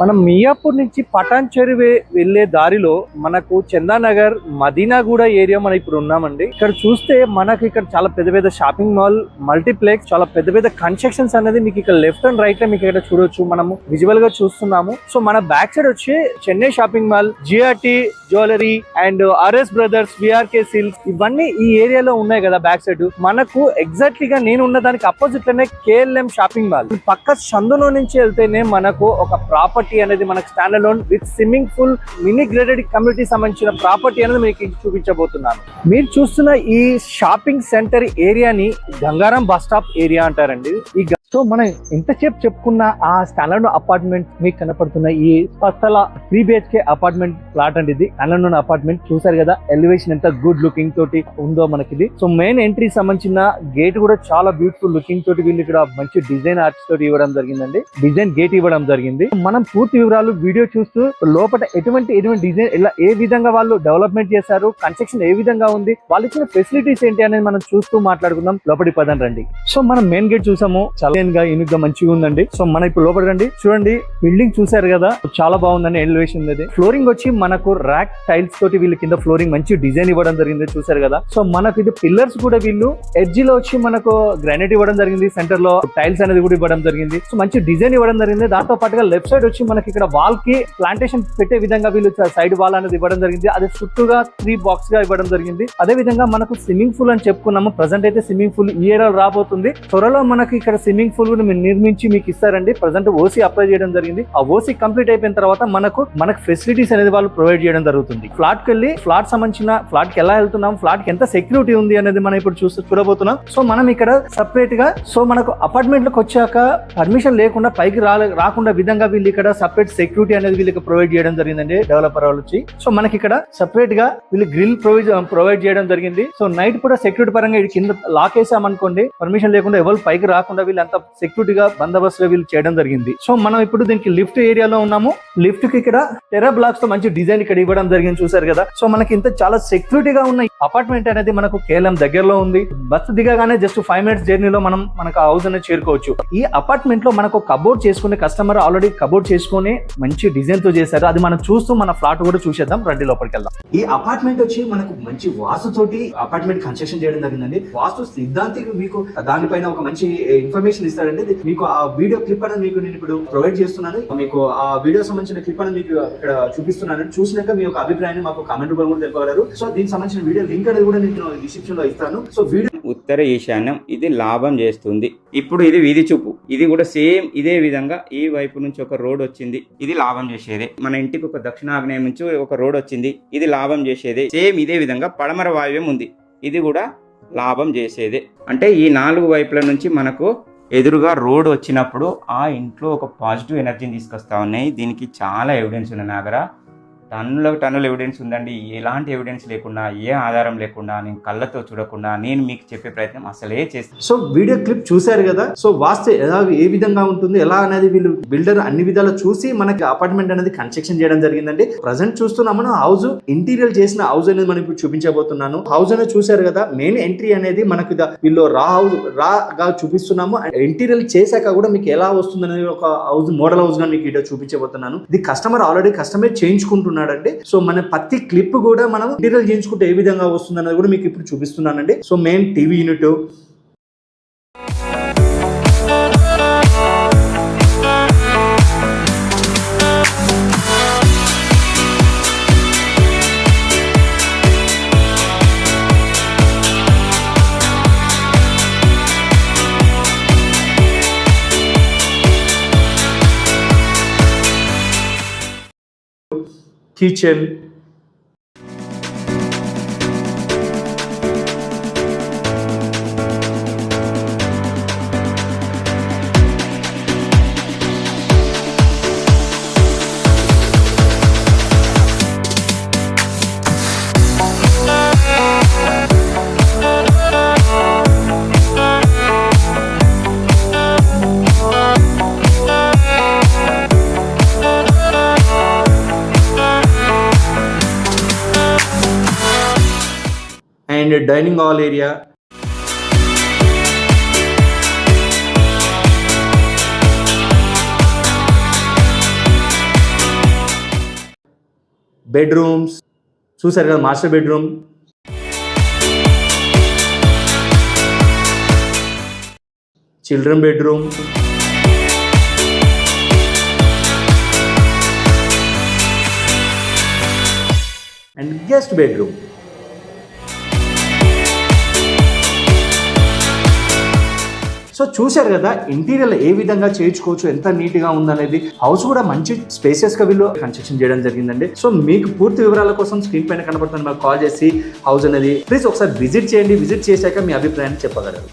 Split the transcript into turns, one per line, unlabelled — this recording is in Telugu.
మనం మియాపూర్ నుంచి పటాన్ చెరువు వెళ్ళే దారిలో మనకు చందానగర్ మదీనాగూడ ఏరియా మనం ఇప్పుడు ఉన్నామండి. ఇక్కడ చూస్తే మనకి ఇక్కడ చాలా పెద్ద పెద్ద షాపింగ్ మాల్ మల్టీప్లెక్స్ చాలా పెద్ద పెద్ద కన్స్ట్రక్షన్స్ అనేది మీకు ఇక్కడ లెఫ్ట్ అండ్ రైట్లో మీకు ఇక్కడ చూడొచ్చు. మనము విజువల్గా చూస్తున్నాము. సో మన బ్యాక్ సైడ్ వచ్చి Chennai shopping mall GRT jewellery and RS brothers VRK silks ఇవన్నీ ఈ ఏరియాలో ఉన్నాయి కదా బ్యాక్ సైడ్. మనకు ఎగ్జాక్ట్లీ గా నేను ఉన్న దానికి అపోజిట్లోనే కేఎల్ఎం షాపింగ్ మాల్. పక్క సందులో నుంచి వెళ్తేనే మనకు ఒక ప్రాపర్టీ అనేది మనకు standalone with swimming pool mini gated community సంబంధించిన ప్రాపర్టీ అనేది మీకు చూపించబోతున్నాను. మీరు చూస్తున్న ఈ షాపింగ్ సెంటర్ ఏరియాని గంగారం బస్ స్టాప్ ఏరియా అంటారండి. ఈ సో మనం ఎంతసేపు చెప్పుకున్న ఆ స్థలంలో అపార్ట్మెంట్ మీకు కనపడుతున్న ఈ స్వస్థల త్రీ బిహెచ్కే అపార్ట్మెంట్ ప్లాట్ అండి ఇది. స్టాండర్డ్ అపార్ట్మెంట్ చూసారు కదా ఎలివేషన్ ఎంత గుడ్ లుకింగ్ తోటి ఉందో మనకి ఇది సో మెయిన్ ఎంట్రీ సంబంధించిన గేట్ కూడా చాలా బ్యూటిఫుల్ లుకింగ్ తోటి వీళ్ళు ఇక్కడ మంచి డిజైన్ ఆర్ట్స్ తోటి ఇవ్వడం జరిగిందండి. డిజైన్ గేట్ ఇవ్వడం జరిగింది. మనం పూర్తి వివరాలు వీడియో చూస్తూ లోపల ఎటువంటి ఎటువంటి డిజైన్ ఇలా ఏ విధంగా వాళ్ళు డెవలప్మెంట్ చేశారు కన్స్ట్రక్షన్ ఏ విధంగా ఉంది వాళ్ళు ఇచ్చిన ఫెసిలిటీస్ ఏంటి అనేది మనం చూస్తూ మాట్లాడుకుందాం. లోపలి పదం రండి సో మనం మెయిన్ గేట్ చూసాము. చాలా గా యూనిక్గా మంచిగా ఉందండి. సో మన ఇప్పుడు లోపల రండి. చూడండి బిల్డింగ్ చూసారు కదా. చాలా బాగుందండి ఎలివేషన్ అది ఫ్లోరింగ్ వచ్చి మనకు ర్యాక్ టైల్స్ తోటి వీళ్ళు కింద ఫ్లోరింగ్ మంచి డిజైన్ ఇవ్వడం జరిగింది చూసారు కదా. సో మనకు ఇది పిల్లర్స్ కూడా వీళ్ళు ఎడ్జ్లో వచ్చి మనకు గ్రానైట్ ఇవ్వడం జరిగింది. సెంటర్లో టైల్స్ అనేది కూడా ఇవ్వడం జరిగింది. సో మంచి డిజైన్ ఇవ్వడం జరిగింది. దాంతో పాటుగా లెఫ్ట్ సైడ్ వచ్చి మనకి ఇక్కడ వాల్కి ప్లాంటేషన్ పెట్టే విధంగా వీళ్ళు సైడ్ వాల్ అనేది ఇవ్వడం జరిగింది. అది చుట్టూగా త్రీ బాక్స్గా ఇవ్వడం జరిగింది. అదే విధంగా మనకు స్విమ్మింగ్ పూల్ అని చెప్పుకున్నాము. ప్రజెంట్ అయితే స్విమ్మింగ్ పూల్ ఈ ఏడాది రాబోతుంది. త్వరలో మనకి ఇక్కడ స్విమ్మింగ్ పూల్ కూడా మీరు నిర్మించి మీకు ఇస్తారండి. ప్రజెంట్ ఓసీ అప్లై చేయడం జరిగింది. ఆ ఓసీ కంప్లీట్ అయిపోయిన తర్వాత మనకు మనకు ఫెసిలిటీస్ అనేది వాళ్ళు ప్రొవైడ్ చేయడం జరుగుతుంది. ఫ్లాట్కి వెళ్ళి ఫ్లాట్ సంబంధించిన ఫ్లాట్కి ఎలా వెళ్తున్నాం ఫ్లాట్కి ఎంత సెక్యూరిటీ ఉంది అనేది మనం ఇప్పుడు చూస్తూ చూడబోతున్నాం. సో మనం ఇక్కడ సపరేట్గా సో మనకు అపార్ట్మెంట్లకు వచ్చాక పర్మిషన్ లేకుండా పైకి రాకుండా విధంగా వీళ్ళు ఇక్కడ సపరేట్ సెక్యూరిటీ అనేది వీళ్ళకి ప్రొవైడ్ చేయడం జరిగిందండి డెవలపర్ వాళ్ళు వచ్చి. సో మనకి ఇక్కడ సపరేట్గా వీళ్ళు గ్రిల్ ప్రొవైడ్ ప్రొవైడ్ చేయడం జరిగింది. సో నైట్ కూడా సెక్యూరిటీ పరంగా కింద లాక్ వేసామనుకోండి పర్మిషన్ లేకుండా ఎవరు పైకి రాకుండా వీళ్ళు సెక్యూరిటీ గా బందోబస్తుగా వీళ్ళు చేయడం జరిగింది. సో మనం ఇప్పుడు దీనికి లిఫ్ట్ ఏరియాలో ఉన్నాము. లిఫ్ట్కి ఇక్కడ టెరా బ్లాక్స్తో మంచి డిజైన్ ఇక్కడ ఇవ్వడం జరిగింది చూసారు కదా. సో మనకి ఇంత చాలా సెక్యూరిటీగా ఉన్న అపార్ట్మెంట్ అనేది మనకు కేవలం దగ్గరలో ఉంది. బస్సు దిగగానే జస్ట్ ఫైవ్ మినిట్స్ జర్నీలో మనం మనకు హౌస్ అనేది చేరుకోవచ్చు. ఈ అపార్ట్మెంట్లో మనకు కబోర్డ్ చేసుకునే కస్టమర్ ఆల్రెడీ కబోర్డ్ చేసుకుని మంచి డిజైన్తో చేశారు. అది మనం చూస్తూ మన ఫ్లాట్ కూడా చూసేద్దాం. రండి లోపలికి వెళ్దాం.
ఈ అపార్ట్మెంట్ వచ్చి మనకు మంచి వాస్తు తోటి అపార్ట్మెంట్ కన్స్ట్రక్షన్ చేయడం జరిగిందండి. వాస్తు సిద్ధాంతికి మీకు దానిపైన ఒక మంచి ఇన్ఫర్మేషన్ ఇస్తాడండి మీకు ఆ వీడియో క్లిప్ అనేది మీకు నేను ఇప్పుడు ప్రొవైడ్ చేస్తున్నాను. మీకు ఆ వీడియో సంబంధించిన క్లిప్ అనేది మీకు ఇక్కడ చూపిస్తున్నాను. చూసినాక మీ యొక్క అభిప్రాయాన్ని మాకు కామెంట్ రూపంలో కూడా తెలుపగలరు. సో దీనికి సంబంధించిన వీడియో లింక్ అనేది కూడా నేను డిస్క్రిప్షన్లో ఇస్తాను. సో వీడియో
ఉత్తర ఈశాన్యం ఇది లాభం చేస్తుంది. ఇప్పుడు ఇది వీధి చూపు. ఇది కూడా సేమ్ ఇదే విధంగా ఈ వైపు నుంచి ఒక రోడ్ వచ్చింది. ఇది లాభం చేసేదే. మన ఇంటికి ఒక దక్షిణాగ్నేయం నుంచి ఒక రోడ్ వచ్చింది. ఇది లాభం చేసేదే. సేమ్ ఇదే విధంగా పడమర వాయువ్యం ఉంది. ఇది కూడా లాభం చేసేదే. అంటే ఈ నాలుగు వైపుల నుంచి మనకు ఎదురుగా రోడ్ వచ్చినప్పుడు ఆ ఇంట్లో ఒక పాజిటివ్ ఎనర్జీని తీసుకొస్తా ఉన్నాయి. దీనికి చాలా ఎవిడెన్స్ ఉన్నాయి నా దగ్గర టన్నుల టన్నుల ఎవిడెన్స్ ఉందండి. ఎలాంటి ఎవిడెన్స్ లేకుండా ఏ ఆధారం లేకుండా నేను కళ్ళతో చూడకుండా నేను మీకు చెప్పే ప్రయత్నం అసలే చేస్తాను
సో వీడియో క్లిప్ చూశారు కదా? సో వాస్తు ఎలా ఏ విధంగా ఉంటుంది? ఎలా అనేది వీళ్ళు బిల్డర్ అన్ని విధాలు చూసి మనకి అపార్ట్మెంట్ అనేది కన్స్ట్రక్షన్ చేయడం జరిగిందండి. ప్రజెంట్ చూస్తున్నాం మనం హౌస్ ఇంటీరియర్ చేసిన హౌస్ అనేది మనం ఇప్పుడు చూపించబోతున్నాను. హౌస్ అనేది చూశారు కదా? మెయిన్ ఎంట్రీ అనేది మనకి వీళ్ళు రా హౌస్ రాగా చూపిస్తున్నాము. ఇంటీరియర్ చేశాక కూడా మీకు ఎలా వస్తుంది అనేది ఒక హౌస్ మోడల్ హౌస్గా మీకు ఇక్కడ చూపించబోతున్నాను. ఇది కస్టమర్ ఆల్రెడీ కస్టమైజ్ ఉన్నాడండి సో మన ప్రతి క్లిప్ కూడా మనం డీటెయిల్ చేయించుకుంటే ఏ విధంగా వస్తుంది అనేది కూడా మీకు ఇప్పుడు చూపిస్తున్నానండి. So main TV unit kitchen dining hall area.
Bedrooms. చూసారు కదా master bedroom. Children bedroom. And guest bedroom. So చూశారు కదా ఇంటీరియర్ ఏ విధంగా చేయించుకోవచ్చు ఎంత నీట్గా ఉందనేది. హౌస్ కూడా మంచి స్పేసెస్గా వీళ్ళు కన్స్ట్రక్షన్ చేయడం జరిగిందండి. సో మీకు పూర్తి వివరాల కోసం స్క్రీన్ పైన కనబడుతుంది మాకు కాల్ చేసి హౌస్ అనేది ప్లీజ్ ఒకసారి విజిట్ చేయండి. విజిట్ చేశాక మీ అభిప్రాయాన్ని చెప్పగలరు.